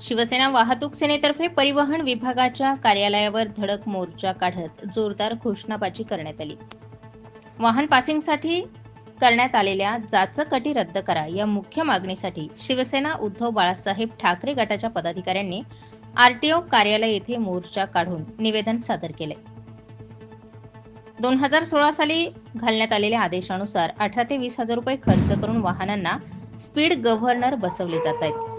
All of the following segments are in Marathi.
शिवसेना वाहतूक सेनेतर्फे परिवहन विभागाच्या कार्यालयावर धडक मोर्चा काढत जोरदार घोषणाबाजी करण्यात आली. वाहन पासिंगसाठी करण्यात आलेल्या जाचकटी रद्द करा या मुख्य मागणीसाठी शिवसेना उद्धव बाळासाहेब ठाकरे गटाच्या पदाधिकाऱ्यांनी आरटीओ कार्यालय येथे मोर्चा काढून निवेदन सादर केले. दोन हजार सोळा साली घालण्यात आलेल्या आदेशानुसार अठरा ते वीस हजार रुपये खर्च करून वाहनांना स्पीड गव्हर्नर बसवले जात आहेत.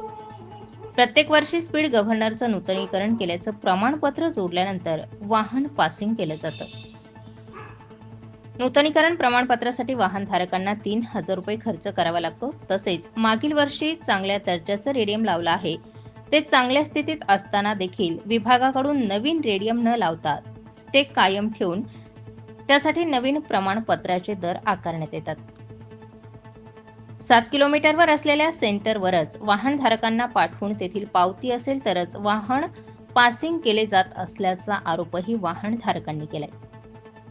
प्रत्येक वर्षी स्पीड गव्हर्नरचं नूतनीकरण केल्याचं प्रमाणपत्र जोडल्यानंतर वाहन पासिंग केलं जातं. नूतनीकरण प्रमाणपत्रासाठी वाहनधारकांना तीन हजार रुपये खर्च करावा लागतो. तसेच मागील वर्षी चांगल्या दर्जाचं रेडियम लावलं आहे. ते चांगल्या स्थितीत असताना देखील विभागाकडून नवीन रेडियम न लावता ते कायम ठेवून त्यासाठी नवीन प्रमाणपत्राचे दर आकारण्यात येतात. सात किलोमीटरवर असलेल्या सेंटरवरच वाहनधारकांना पाठवून तेथील पावती असेल तरच वाहन पासिंग केले जात असल्याचा आरोपही वाहनधारकांनी केलाय.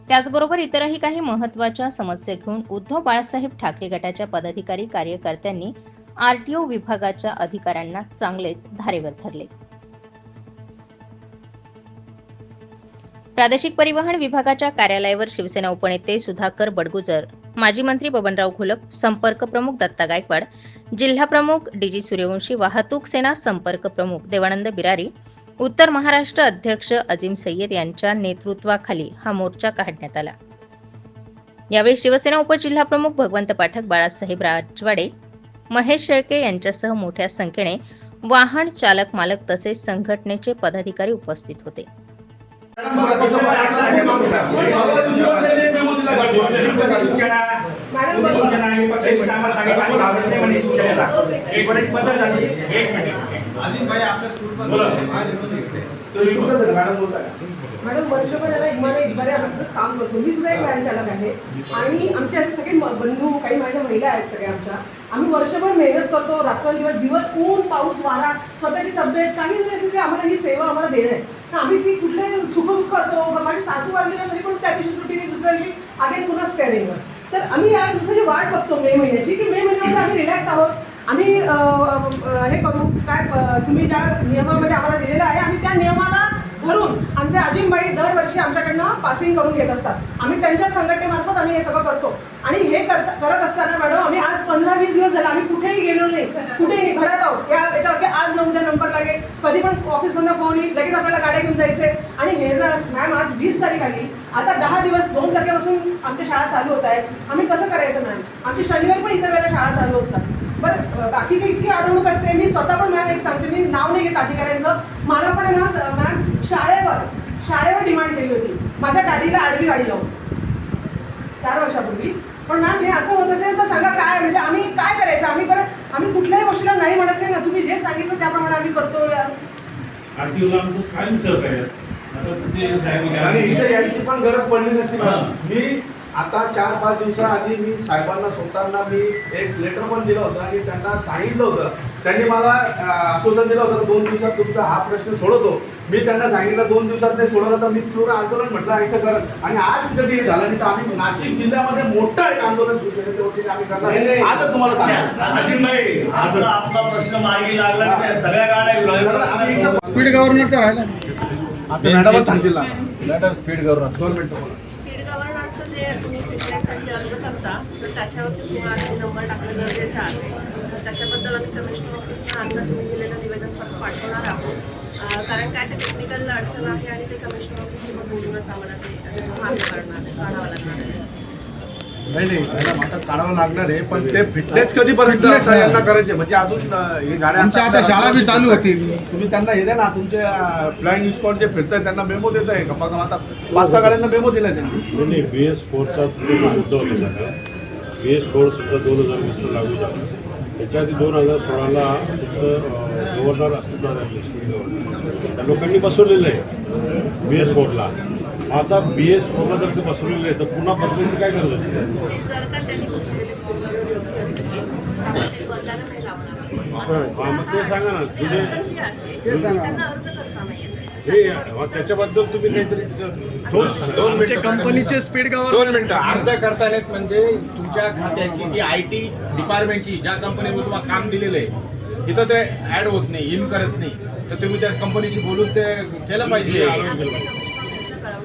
त्याचबरोबर इतरही काही महत्त्वाच्या समस्या घेऊन उद्धव बाळासाहेब ठाकरे गटाच्या पदाधिकारी कार्यकर्त्यांनी आरटीओ विभागाच्या अधिकाऱ्यांना चांगलेच धारेवर धरले. प्रादेशिक परिवहन विभागाच्या कार्यालयावर शिवसेना उपनेते सुधाकर बडगुजर माजी मंत्री बबनराव घोलप संपर्क प्रमुख दत्ता गायकवाड जिल्हा प्रमुख डीजी सूर्यवंशी वाहतूक सेना संपर्क प्रमुख देवानंद बिरारी उत्तर महाराष्ट्र अध्यक्ष अजिम सय्यद यांच्या नेतृत्वाखाली हा मोर्चा काढण्यात आला. यावेळी शिवसेना उपजिल्हाप्रमुख भगवंत पाठक बाळासाहेब राजवाडे महेश शेळके यांच्यासह मोठ्या संख्येने वाहन चालक मालक तसेच संघटनेचे पदाधिकारी उपस्थित होते. ही. मॅडम वर्षभर याला इमाने काम करतो. मी सुद्धा एक व्हॅन चालक आहे. आणि आमचे असे सगळे बंधू काही माझ्या महिला आहेत सगळ्या आमच्या. आम्ही वर्षभर मेहनत करतो. रात्रंदिवस दिवस ऊन पाऊस वारा स्वतःची तब्येत काही जरी असेल तरी आम्हाला ही सेवा आम्हाला देणं आहे. तर आम्ही ती कुठले सुखदुःख असो ब- माझी सासू वारली तरी पण त्या दिवशी सुट्टी दिली, दुसऱ्या दिवशी आगे पुन्हा स्कॅनिंगवर तर आम्ही या दिवसाची वाट बघतो मे महिन्याची की मे महिन्यामध्ये आम्ही रिलॅक्स आहोत. आम्ही हे करू. काय तुम्ही ज्या नियमामध्ये आम्हाला दिलेलं आहे आम्ही त्या नियमाला धरून आमचे अजिमबाई दरवर्षी आमच्याकडनं पासिंग करून घेत असतात. आम्ही त्यांच्या संघटनेमार्फत आम्ही हे सगळं करतो. आणि हे करत करत असताना मॅडम आम्ही आज पंधरा वीस दिवस झाले आम्ही कुठेही गेलो नाही. कुठेही नाही घरात आहोत. या याच्यावर आज न उद्या नंबर लागेल कधी पण ऑफिसमधनं फोन येईल लगेच आपल्याला गाड्या घेऊन जायचे आणि हे जर मॅम आज वीस तारीख आली आता दहा दिवस दोन तारखेपासून आमच्या शाळा चालू होत आहेत. आम्ही कसं करायचं मॅम आमची शनिवारी पण इतर वेळेला शाळा चालू असतात. बरं बाकीची इतकी अडवणूक असते. मी स्वतः पण मॅम एक सांगते. मी नाव नाही घेत अधिकाऱ्यांचं. मला पण आहे ना मॅम शाळेवर शाळेवर डिमांड केली होती. माझ्या गाडीला आडवी गाडी लावून. चार वर्षापूर्वी. पण मॅम हे असं होत असेल तर सांगा काय म्हणजे आम्ही काय करायचं? आम्ही परत आम्ही कुठल्याही गोष्टीला नाही म्हणत नाही ना. तुम्ही जे सांगितलं त्याप्रमाणे आम्ही करतो आरटीओला आमचं कायम सहकार्य असतं. ते आणि इथे. यायची पण गरज पडली नसती. मॅडम. मी आता चार पाच दिवसाआधी मी साहेबांना स्वतःना मी एक लेटर पण दिलं होतं आणि त्यांना सांगितलं होतं त्यांनी मला आश्वासन दिलं होतं दोन दिवसात तुमचा हा प्रश्न सोडवतो मी त्यांना सांगितलं दोन दिवसात नाही सोडवलं तर मी पूर्ण आंदोलन म्हटलं इथं करत आणि आज कधी झालं नाही तर आम्ही नाशिक जिल्ह्यामध्ये मोठं एक आंदोलन शिवसेनेच्या वतीने आम्ही. करणार आजच तुम्हाला आता आपला प्रश्न मार्गी लागला सगळ्या गाड्या स्पीड राहिला मॅडमच सांगतील. ना मॅडम स्पीड गव्हर्नर दोन मिनिटं बोला. स्पीड जे तुम्ही फीडबॅकसाठी अर्ज करता तर त्याच्यावरती सोळा आणि नंबर टाकणं गरजेचं आहे. तर त्याच्याबद्दल आम्ही कमिशनर ऑफिसला आता तुम्ही दिलेलं निवेदन परत पाठवणार आहोत. अं, कारण काय ते टेक्निकल अडचण आहे आणि ते कमिशनर ऑफिससोबत बोलूनच आम्हाला ते काढावं लागणार आहे. नाही नाही आता काढावं लागणार आहे पण ते फिटनेस कधीपर्यंत Fitness, असं यांना करायचे? म्हणजे अजून अं, ही गाड्या आमच्या आता शाळा बी चालू होतील. तुम्ही त्यांना हे द्या ना तुमचे फ्लाइंग स्कॉट जे फिरताय त्यांना मेमो देत आहे का? बघा आता पाच सहा गाड्यांना मेमो दिलाय त्यांनी. नाही बी एस फोरचा सुद्धा मुद्दा होता सगळा बी एस फोर सुद्धा दोन हजार वीसला लागू झाला. त्याच्या आधी दोन हजार सोळाला तिथं गव्हर्नर स्टेट गव्हर्नर त्या लोकांनी बसवलेलं आहे बी एस फोरला आता बी एस फोरला जर ते बसवलेलं आहे तर पुन्हा बसण्याची काय गरज असते ते का सांगा ना. तुझे ते सांगा. करता येत. त्याच्याबद्दल तुम्ही काहीतरी दोन दोन मिनिटं. कंपनीचे स्पीड दोन मिनिटं. अर्ज करतानाच म्हणजे तुमच्या खात्याची ती आय टी डिपार्टमेंटची ज्या कंपनीमध्ये तुम्हाला काम दिलेलं आहे तिथं ते ऍड होत नाही इन करत नाही. तर तुम्ही त्या कंपनीशी बोलून ते केलं पाहिजे.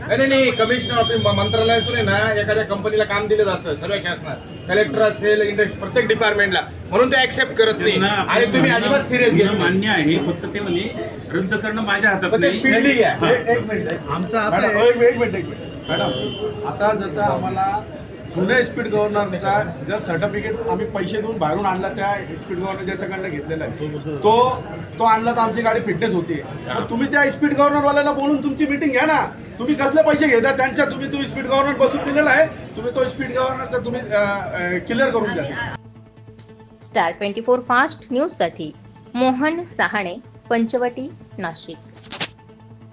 नाही नाही कमिशनर ऑफिस मंत्रालयातून आहे ना एखाद्या कंपनीला काम दिलं जातं सर्व शासनात. कलेक्टर असेल इंडस्ट्री प्रत्येक डिपार्टमेंटला म्हणून ते ऍक्सेप्ट करत नाही. आणि तुम्ही अजिबात सिरियस नाही. मान्य आहे फक्त ते म्हणे रद्द करणं माझ्या हातात. स्पीडली घ्या. आमचं असं एक मिनिट एक मिनिट. मॅडम आता जसं आम्हाला जुन्या स्पीड गव्हर्नरचा जर सर्टिफिकेट आम्ही पैसे देऊन बाहेरून आणला त्या स्पीड गव्हर्नर ज्याच्याकडनं घेतलेला आहे तो तो आणला तर आमची गाडी फिटनेस होती. तुम्ही त्या स्पीड गव्हर्नरवाल्याला बोलून तुमची मिटिंग घ्या ना. तुम्ही कसले पैसे घेता? त्यांच्या तुम्ही तुम्ही स्पीड गव्हर्नर बसून दिलेला आहे. तुम्ही तो स्पीड गव्हर्नरचा तुम्ही क्लिअर करून द्या. स्टार ट्वेंटी फोर फास्ट न्यूजसाठी मोहन सहाणे पंचवटी नाशिक.